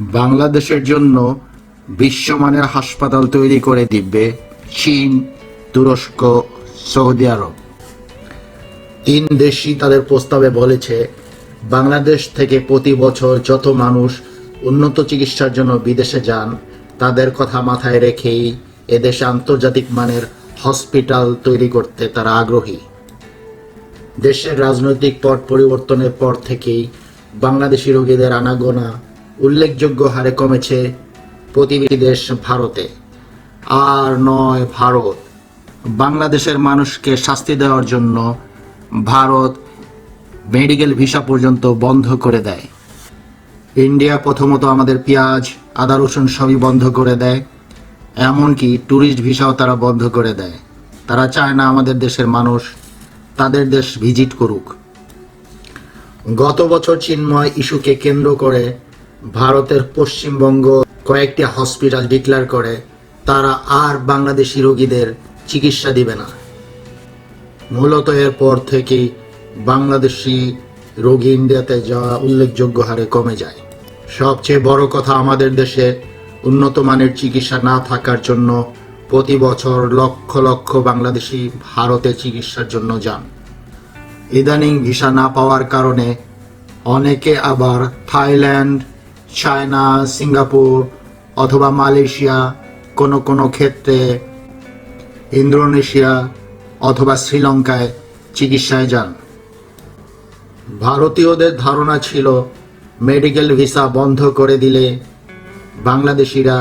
বাংলাদেশের জন্য বিশ্বমানের হাসপাতাল তৈরি করে দিবে চীন, তুরস্ক, সৌদি আরব। তিন দেশই তাদের প্রস্তাবে বলেছে, বাংলাদেশ থেকে প্রতি বছর যত মানুষ উন্নত চিকিৎসার জন্য বিদেশে যান, তাদের কথা মাথায় রেখেই এদেশে আন্তর্জাতিক মানের হসপিটাল তৈরি করতে তারা আগ্রহী। দেশের রাজনৈতিক পট পরিবর্তনের পর থেকেই বাংলাদেশি রোগীদের আনাগোনা উল্লেখযোগ্য হারে কমেছে প্রতিবেশী দেশ ভারতে। আর নয় ভারত। বাংলাদেশের মানুষকে শাস্তি দেওয়ার জন্য ভারত মেডিকেল ভিসা পর্যন্ত বন্ধ করে দেয়। ইন্ডিয়া প্রথমত আমাদের পেঁয়াজ, আদা, রসুন সবই বন্ধ করে দেয়। এমনকি ট্যুরিস্ট ভিসাও তারা বন্ধ করে দেয়। তারা চায় না আমাদের দেশের মানুষ তাদের দেশ ভিজিট করুক। গত বছর চিন্ময় ইস্যুকে কেন্দ্র করে ভারতের পশ্চিমবঙ্গ কয়েকটি হসপিটাল ডিক্লেয়ার করে, তারা আর বাংলাদেশি রোগীদের চিকিৎসা দিবে না। মূলত এরপর থেকেই বাংলাদেশি রোগী ইন্ডিয়াতে যাওয়া উল্লেখযোগ্য হারে কমে যায়। সবচেয়ে বড় কথা আমাদের দেশে উন্নত মানের চিকিৎসা না থাকার জন্য প্রতি বছর লক্ষ লক্ষ বাংলাদেশি ভারতে চিকিৎসার জন্য যান। ইদানিং ভিসা না পাওয়ার কারণে অনেকে আবার থাইল্যান্ড চায়না, সিঙ্গাপুর অথবা মালয়েশিয়া কোনো কোনো ক্ষেত্রে ইন্দোনেশিয়া অথবা শ্রীলঙ্কায় চিকিৎসায় যান। ভারতীয়দের ধারণা ছিল, মেডিকেল ভিসা বন্ধ করে দিলে বাংলাদেশিরা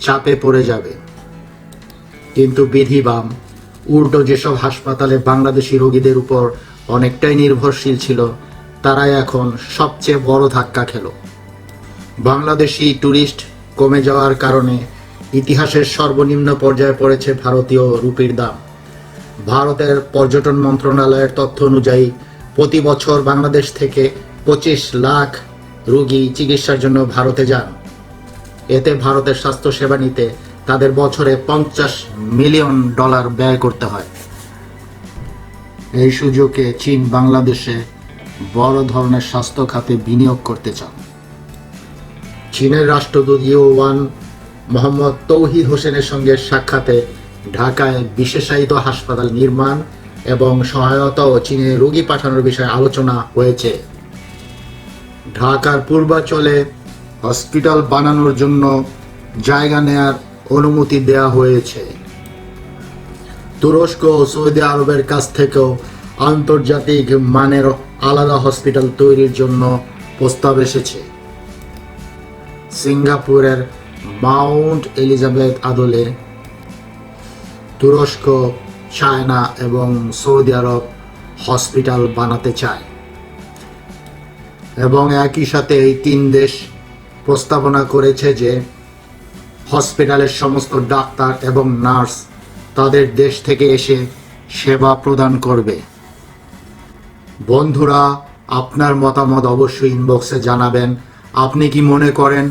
চাপে পড়ে যাবে। কিন্তু বিধিবাম, উল্টো যেসব হাসপাতালে বাংলাদেশি রোগীদের উপর অনেকটাই নির্ভরশীল ছিল, তারাই এখন সবচেয়ে বড় ধাক্কা খেল। বাংলাদেশি ট্যুরিস্ট কমে যাওয়ার কারণে ইতিহাসের সর্বনিম্ন পর্যায়ে পড়েছে ভারতীয় রুপির দাম। ভারতের পর্যটন মন্ত্রণালয়ের তথ্য অনুযায়ী, প্রতি বছর বাংলাদেশ থেকে পঁচিশ লাখ রোগী চিকিৎসার জন্য ভারতে যান। এতে ভারতের স্বাস্থ্যসেবা নিতে তাদের বছরে পঞ্চাশ মিলিয়ন ডলার ব্যয় করতে হয়। এই সুযোগে চীন বাংলাদেশে বড় ধরনের স্বাস্থ্য খাতে বিনিয়োগ করতে চান চীনের রাষ্ট্রদূত ইউ ওয়ান মোহাম্মদ তৌহিদ হোসেনের সঙ্গে সাক্ষাতে ঢাকায় বিশেষায়িত হাসপাতাল নির্মাণ এবং সহায়তা ও চীনে রোগী পাঠানোর বিষয়ে আলোচনা হয়েছে। ঢাকার পূর্বাঞ্চলে হসপিটাল বানানোর জন্য জায়গা নেয়ার অনুমতি দেওয়া হয়েছে। তুরস্ক ও সৌদি আরবের কাছ থেকেও আন্তর্জাতিক মানের আলাদা হসপিটাল তৈরির জন্য প্রস্তাব এসেছে। সিঙ্গাপুরের মাউন্ট এলিজাবেথ আদলে তুরস্ক, চায়না এবং সৌদি আরব হসপিটাল বানাতে চায়। এবং একই সাথে এই তিন দেশ প্রস্তাবনা করেছে যে হসপিটালের সমস্ত ডাক্তার এবং নার্স তাদের দেশ থেকে এসে সেবা প্রদান করবে। বন্ধুরা, আপনার মতামত অবশ্যই ইনবক্সে জানাবেন। আপনি কি মনে করেন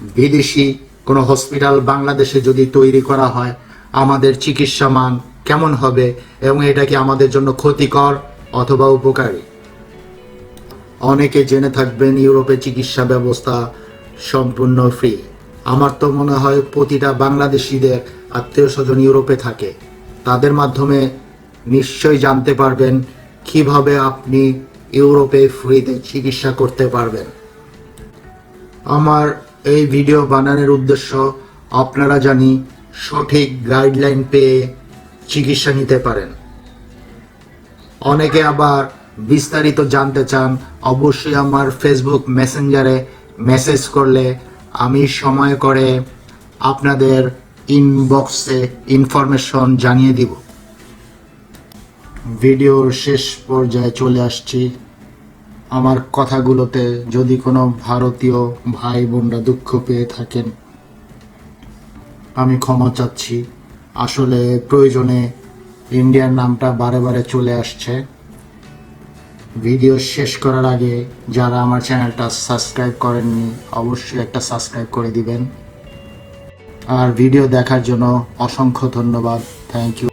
বিদেশি কোনো হসপিটাল বাংলাদেশে যদি তৈরি করা হয়, আমাদের চিকিৎসা মান কেমন হবে এবং এটা কি আমাদের জন্য ক্ষতিকর অথবা উপকারী? অনেকে জেনে থাকবেন ইউরোপে চিকিৎসা ব্যবস্থা সম্পূর্ণ ফ্রি। আমার তো মনে হয় প্রতিটা বাংলাদেশিদের আত্মীয় স্বজন ইউরোপে থাকে। তাদের মাধ্যমে নিশ্চয়ই জানতে পারবেন কীভাবে আপনি ইউরোপে ফ্রিতে চিকিৎসা করতে পারবেন। আমার এই ভিডিও বানানোর উদ্দেশ্য আপনারা জানি, সঠিক গাইডলাইন পেয়ে চিকিৎসা নিতে পারেন। অনেকে আবার বিস্তারিত জানতে চান, অবশ্যই আমার ফেসবুক মেসেঞ্জারে মেসেজ করলে আমি সময় করে আপনাদের ইনবক্সে ইনফরমেশন জানিয়ে দিব। ভিডিওর শেষ পর্যায়ে চলে আসছি। আমার কথাগুলোতে যদি কোনো ভারতীয় ভাই বোনরা দুঃখ পেয়ে থাকেন, আমি ক্ষমা চাচ্ছি। আসলে প্রয়োজনে ইন্ডিয়ার নামটা বারে বারে চলে আসছে। ভিডিও শেষ করার আগে যারা আমার চ্যানেলটা সাবস্ক্রাইব করেননি, অবশ্যই একটা সাবস্ক্রাইব করে দিবেন। আর ভিডিও দেখার জন্য অসংখ্য ধন্যবাদ। Thank you.